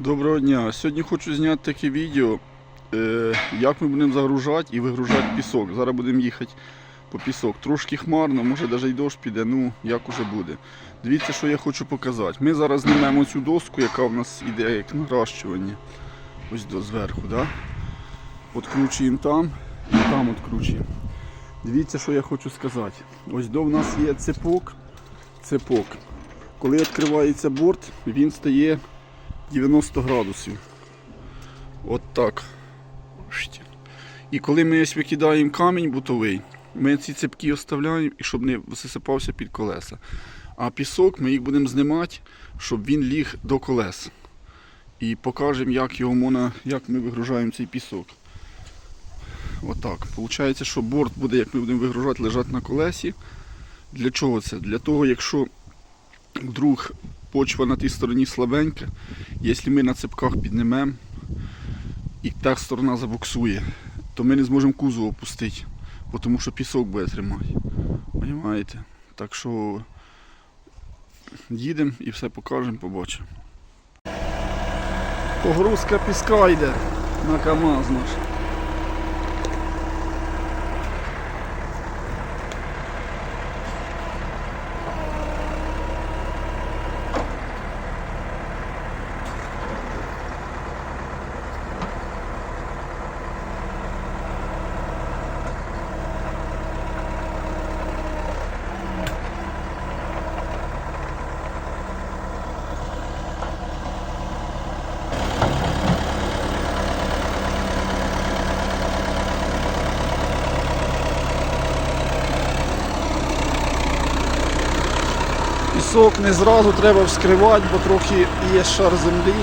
Доброго дня. Сьогодні хочу зняти таке відео, е, як ми будемо загружати і вигружати пісок. Зараз будемо їхати по пісок. Трошки хмарно, може навіть і дощ піде, ну як уже буде. Дивіться, що я хочу показати. Ми зараз знімемо цю доску, яка в нас іде як наращування. Ось до зверху. Да? Откручуємо там і там откручуємо. Дивіться, що я хочу сказати. Ось до в нас є цепок. Цепок. Коли відкривається борт, він стає 90 градусів. От так. І коли ми ось викидаємо камінь бутовий, ми ці цепки оставляємо, і щоб не висипався під колеса. А пісок ми їх будемо знімати, щоб він ліг до колес. І покажемо, як його можна, як ми вигружаємо цей пісок. Отак. Получається, що борт буде, як ми будемо вигружати, лежати на колесі. Для чого це? Для того, якщо вдруг почва на тій стороні слабенька, якщо ми на цепках піднімемо і та сторона забуксує, то ми не зможемо кузов опустити, тому що пісок буде тримати. Понимаєте? Так що їдемо і все покажемо, побачимо. Погрузка піска йде на КАМАЗ наш. Пісок не зразу треба вскривати, бо трохи є шар землі.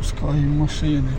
Пропускаємо машини.